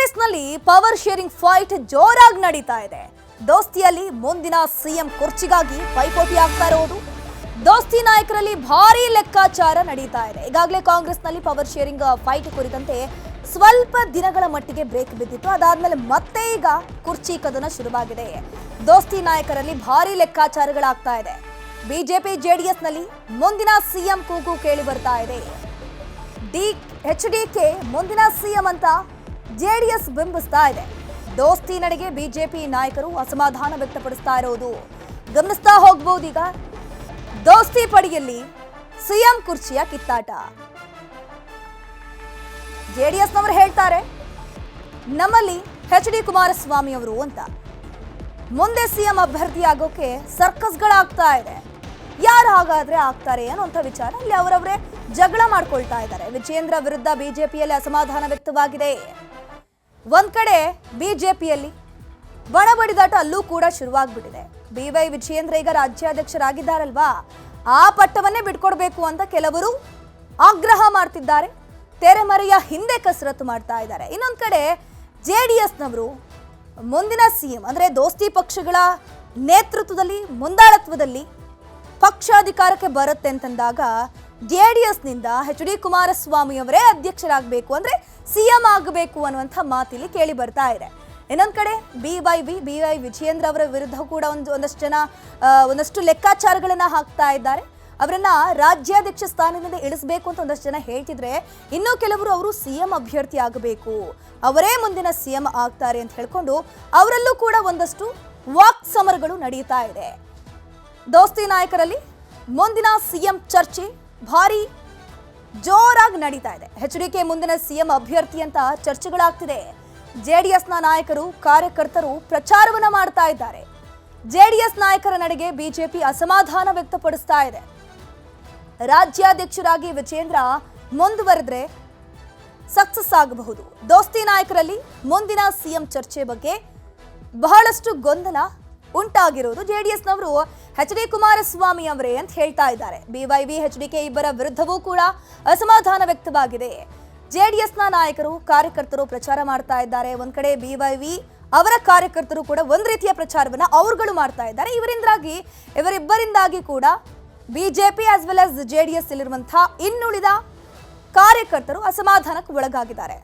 ಕಾಂಗ್ರೆಸ್ನಲ್ಲಿ power sharing fight ಜೋರಾಗಿ ನಡೀತಾ ಇದೆ. ದೋಸ್ತಿಯಲ್ಲಿ ಮುಂದಿನ ಸಿಎಂ ಕುರ್ಚಿಗಾಗಿ ಪೈಪೋಟಿ ಆಗ್ತಾ ಇರೋದು. ದೋಸ್ತಿ ನಾಯಕರಲ್ಲಿ ಭಾರಿ ಲೆಕ್ಕಾಚಾರ ನಡೀತಾ ಇದೆ. ಈಗಾಗಲೇ ಕಾಂಗ್ರೆಸ್ನಲ್ಲಿ ಪವರ್ ಶೇರಿಂಗ್ ಫೈಟ್ ಕುರಿತಂತೆ ಸ್ವಲ್ಪ ದಿನಗಳ ಮಟ್ಟಿಗೆ ಬ್ರೇಕ್ ಬಿದ್ದಿತ್ತು. ಅದಾದ್ಮೇಲೆ ಮತ್ತೆ ಈಗ ಕುರ್ಚಿ ಕದನ ಶುರುವಾಗಿದೆ. ದೋಸ್ತಿ ನಾಯಕರಲ್ಲಿ ಭಾರಿ ಲೆಕ್ಕಾಚಾರಗಳಾಗ್ತಾ ಇದೆ. ಬಿಜೆಪಿ, ಜೆಡಿಎಸ್ನಲ್ಲಿ ಮುಂದಿನ ಸಿಎಂ ಕೂಗು ಕೇಳಿ ಬರ್ತಾ ಇದೆ. ಡಿ, ಎಚ್ ಡಿ ಕೆ ಮುಂದಿನ ಸಿಎಂ ಅಂತ ಜೆಡಿಎಸ್ ಬಿಂಬಿಸ್ತಾ ಇದೆ. ದೋಸ್ತಿ ನಡೆಗೆ ಬಿಜೆಪಿ ನಾಯಕರು ಅಸಮಾಧಾನ ವ್ಯಕ್ತಪಡಿಸ್ತಾ ಇರೋದು. ಗಮನಿಸ್ತಾ ಹೋಗ್ಬೋದು ಈಗ. ದೋಸ್ತಿ ಪಡೆಯಲ್ಲಿ ಸಿಎಂ ಕುರ್ಚಿಯ ಕಿತ್ತಾಟ. ಜೆಡಿಎಸ್ ನವರು ಹೇಳ್ತಾರೆ, ನಮ್ಮಲ್ಲಿ ಎಚ್ ಡಿ ಕುಮಾರಸ್ವಾಮಿ ಅವರು ಅಂತ. ಮುಂದೆ ಸಿಎಂ ಅಭ್ಯರ್ಥಿ ಆಗೋಕೆ ಸರ್ಕಸ್ಗಳಾಗ್ತಾ ಇದೆ. ಯಾರು ಹಾಗಾದ್ರೆ ಆಗ್ತಾರೆ ಅನ್ನುವಂಥ ವಿಚಾರ ಅಲ್ಲಿ ಅವರವರೇ ಜಗಳ ಮಾಡ್ಕೊಳ್ತಾ ಇದ್ದಾರೆ. ವಿಜೇಂದ್ರ ವಿರುದ್ಧ ಬಿಜೆಪಿಯಲ್ಲಿ ಅಸಮಾಧಾನ ವ್ಯಕ್ತವಾಗಿದೆ. ಒಂದ್ ಕಡೆ ಬಿಜೆಪಿಯಲ್ಲಿ ಬಣ ಬಡಿದಾಟ ಅಲ್ಲೂ ಕೂಡ ಶುರುವಾಗ್ಬಿಟ್ಟಿದೆ. ಬಿ ವೈ ವಿಜಯೇಂದ್ರ ಈಗ ರಾಜ್ಯಾಧ್ಯಕ್ಷರಾಗಿದ್ದಾರಲ್ವಾ? ಆ ಪಟ್ಟವನ್ನೇ ಬಿಟ್ಕೊಡ್ಬೇಕು ಅಂತ ಕೆಲವರು ಆಗ್ರಹ ಮಾಡ್ತಿದ್ದಾರೆ. ತೆರೆಮರೆಯ ಹಿಂದೆ ಕಸರತ್ತು ಮಾಡ್ತಾ ಇದ್ದಾರೆ. ಇನ್ನೊಂದು ಕಡೆ ಜೆ ಡಿ ಎಸ್ನವರು ಮುಂದಿನ ಸಿ ಎಂ ಅಂದ್ರೆ ದೋಸ್ತಿ ಪಕ್ಷಗಳ ನೇತೃತ್ವದಲ್ಲಿ, ಮುಂದಾಳತ್ವದಲ್ಲಿ ಪಕ್ಷಾಧಿಕಾರಕ್ಕೆ ಬರುತ್ತೆ ಅಂತಂದಾಗ ಜೆ ಡಿ ಎಸ್ನಿಂದ ಎಚ್ ಡಿ ಕುಮಾರಸ್ವಾಮಿ ಅವರೇ ಅಧ್ಯಕ್ಷರಾಗಬೇಕು. ಅಂದ್ರೆ ಸಿಎಂ ಆಗಬೇಕು ಅನ್ನುವಂಥ ಮಾತಿಲ್ಲಿ ಕೇಳಿ ಬರ್ತಾ ಇದೆ. ಇನ್ನೊಂದು ಕಡೆ B Y V B Y Vijayendra ಅವರ ವಿರುದ್ಧ ಕೂಡ ಒಂದು, ಒಂದಷ್ಟು ಜನ ಒಂದಷ್ಟು ಲೆಕ್ಕಾಚಾರಗಳನ್ನು ಹಾಕ್ತಾ ಇದ್ದಾರೆ. ಅವರನ್ನ ರಾಜ್ಯಾಧ್ಯಕ್ಷ ಸ್ಥಾನದಿಂದ ಇಳಿಸಬೇಕು ಅಂತ ಒಂದಷ್ಟು ಜನ ಹೇಳ್ತಿದ್ರೆ ಇನ್ನೂ ಕೆಲವರು ಅವರು ಸಿಎಂ ಅಭ್ಯರ್ಥಿ ಆಗಬೇಕು. ಅವರೇ ಮುಂದಿನ ಸಿಎಂ ಆಗ್ತಾರೆ ಅಂತ ಹೇಳ್ಕೊಂಡು ಅವರಲ್ಲೂ ಕೂಡ ಒಂದಷ್ಟು ವಾಕ್ ಸಮರಗಳು ನಡೀತಾ ಇದೆ. ದೋಸ್ತಿ ನಾಯಕರಲ್ಲಿ ಮುಂದಿನ ಸಿಎಂ ಚರ್ಚೆ ಭಾರಿ ಜೋರಾಗಿ ನಡೀತಾ ಇದೆ. ಎಚ್ ಡಿ ಕೆ ಮುಂದಿನ ಸಿಎಂ ಅಭ್ಯರ್ಥಿ ಅಂತ ಚರ್ಚೆಗಳಾಗ್ತಿದೆ. ಜೆಡಿಎಸ್ನ ನಾಯಕರು, ಕಾರ್ಯಕರ್ತರು ಪ್ರಚಾರವನ್ನ ಮಾಡ್ತಾ ಇದ್ದಾರೆ. ಜೆಡಿಎಸ್ ನಾಯಕರ ನಡೆಗೆ ಬಿಜೆಪಿ ಅಸಮಾಧಾನ ವ್ಯಕ್ತಪಡಿಸ್ತಾ ಇದೆ. ರಾಜ್ಯಾಧ್ಯಕ್ಷರಾಗಿ ವಿಜೇಂದ್ರ ಮುಂದುವರೆದ್ರೆ ಸಕ್ಸಸ್ ಆಗಬಹುದು. ದೋಸ್ತಿ ನಾಯಕರಲ್ಲಿ ಮುಂದಿನ ಸಿಎಂ ಚರ್ಚೆ ಬಗ್ಗೆ ಬಹಳಷ್ಟು ಗೊಂದಲ ಉಂಟಾಗಿರುವುದು ಜೆಡಿಎಸ್ನವರು. ಎಚ್ ಡಿ ಕುಮಾರಸ್ವಾಮಿ ಅವರೇ ಅಂತ ಹೇಳ್ತಾ ಇದ್ದಾರೆ. ಬಿವೈವಿ ಎಚ್ ಡಿ ಕೆ ಇಬ್ಬರ ವಿರುದ್ಧವೂ ಕೂಡ ಅಸಮಾಧಾನ ವ್ಯಕ್ತವಾಗಿದೆ. ಜೆಡಿಎಸ್ನ ನಾಯಕರು ಕಾರ್ಯಕರ್ತರು ಪ್ರಚಾರ ಮಾಡ್ತಾ ಇದ್ದಾರೆ. ಒಂದ್ ಕಡೆ ಬಿವೈವಿ ಅವರ ಕಾರ್ಯಕರ್ತರು ಕೂಡ ಒಂದ್ ರೀತಿಯ ಪ್ರಚಾರವನ್ನ ಅವರುಗಳು ಮಾಡ್ತಾ ಇದ್ದಾರೆ. ಇವರಿಂದಾಗಿ, ಇವರಿಬ್ಬರಿಂದಾಗಿ ಕೂಡ BJP as well as JDS ಇಲ್ಲಿರುವಂತಹ ಇನ್ನುಳಿದ ಕಾರ್ಯಕರ್ತರು ಅಸಮಾಧಾನಕ್ಕೆ ಒಳಗಾಗಿದ್ದಾರೆ.